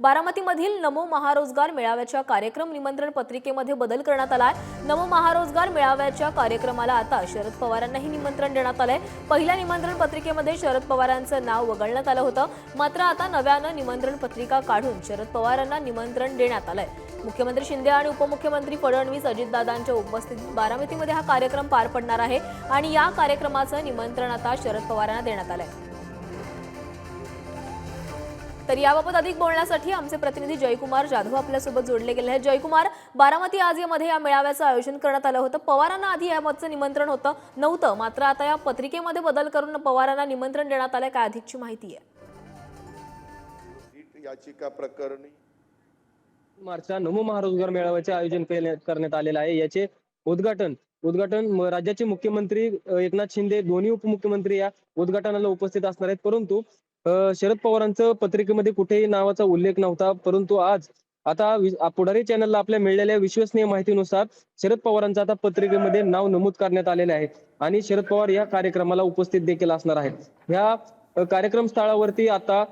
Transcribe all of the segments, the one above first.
बारामतीमधील नमो महारोजगार मेळाव्याच्या कार्यक्रम निमंत्रण पत्रिकेमध्ये बदल करण्यात आलाय. नमो महारोजगार मेळाव्याच्या कार्यक्रमाला आता शरद पवारांनाही निमंत्रण देण्यात आलंय. पहिल्या निमंत्रण पत्रिकेमध्ये शरद पवारांचं नाव वगळण्यात आलं होतं. मात्र आता नव्यानं निमंत्रण पत्रिका काढून शरद पवारांना निमंत्रण देण्यात आलंय. मुख्यमंत्री शिंदे आणि उपमुख्यमंत्री फडणवीस अजितदादांच्या उपस्थितीत बारामतीमध्ये हा कार्यक्रम पार पडणार आहे आणि या कार्यक्रमाचं निमंत्रण आता शरद पवारांना देण्यात आलंय. तर याबाबत अधिक बोलण्यासाठी आमचे प्रतिनिधी जयकुमार जाधव आपल्यासोबत जोडले गेले आहेत. जयकुमार बारामती आज यामध्ये या मेळाव्याचं आयोजन करण्यात आलं होतं. पवारांना आधी याबाबतचं निमंत्रण होतं नव्हतं. मात्र आता या पत्रिकेमध्ये बदल करून पवारांना निमंत्रण देण्यात आलंय काय अधिकची माहिती आहे? याचिका प्रकरणी मार्चच्या नमो महारोजगार मेळाव्याचे आयोजन केले- करण्यात आलेलं आहे. याचे उद्घाटन उद्घाटन म- राज्याचे मुख्यमंत्री एकनाथ शिंदे दोन्ही उपमुख्यमंत्री या उद्घाटनाला उपस्थित असणार आहेत. परंतु शरद पवारांचं पत्रिकेमध्ये कुठेही नावाचा उल्लेख नव्हता परंतु आज आता पुढारी चॅनलला आपल्या मिळालेल्या विश्वसनीय माहितीनुसार शरद पवारांचं आता पत्रिकेमध्ये नाव नमूद करण्यात आलेले आहे आणि शरद पवार या कार्यक्रमाला उपस्थित देखील असणार आहेत. ह्या कार्यक्रम स्थळावरती आता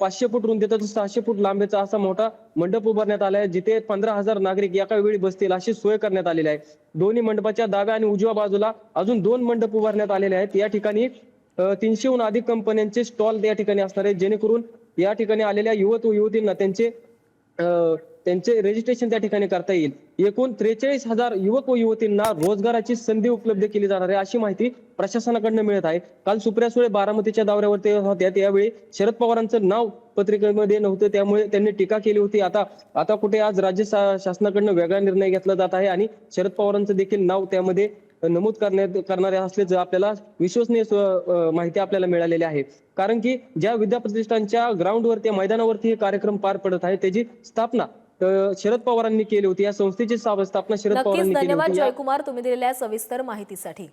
पाचशे फूट रुंदीचा तर सहाशे फूट लांबीचा असा मोठा मंडप उभारण्यात आला आहे जिथे पंधरा हजार नागरिक एका वेळी बसतील अशी सोय करण्यात आलेली आहे. दोन्ही मंडपाच्या डाव्या आणि उजव्या बाजूला अजून दोन मंडप उभारण्यात आलेले आहेत. या ठिकाणी तीनशेहून अधिक कंपन्यांचे स्टॉल या ठिकाणी असणार आहे जेणेकरून या ठिकाणी आलेल्या युवक व युवतींना त्यांचे त्यांचे रजिस्ट्रेशन त्या ठिकाणी करता येईल. एकूण त्रेचाळीस हजार युवक व युवतींना रोजगाराची संधी उपलब्ध केली जाणार आहे अशी माहिती प्रशासनाकडनं मिळत आहे. काल सुप्रिया सुळे बारामतीच्या दौऱ्यावरती होत्या त्यावेळी शरद पवारांचं नाव पत्रिकेमध्ये नव्हतं त्यामुळे त्यांनी टीका केली होती. आता आता कुठे आज राज्य शा- शासनाकडनं वेगळा निर्णय घेतला जात आहे आणि शरद पवारांचं देखील नाव त्यामध्ये नमूद करण्यात करणारे असल्याचं आपल्याला विश्वसनीय माहिती आपल्याला मिळालेली आहे. कारण की ज्या विद्याप्रतिष्ठानच्या ग्राउंडवरती कार्यक्रम हे कार्यक्रम पार पडत आहे त्याची स्थापना शरद पवारांनी केली होती. या संस्थेची स्थाप- स्थापना शरद पवारांनी केली धन्यवाद जयकुमार. तुम्ही दिलेल्या सविस्तर माहितीसाठी.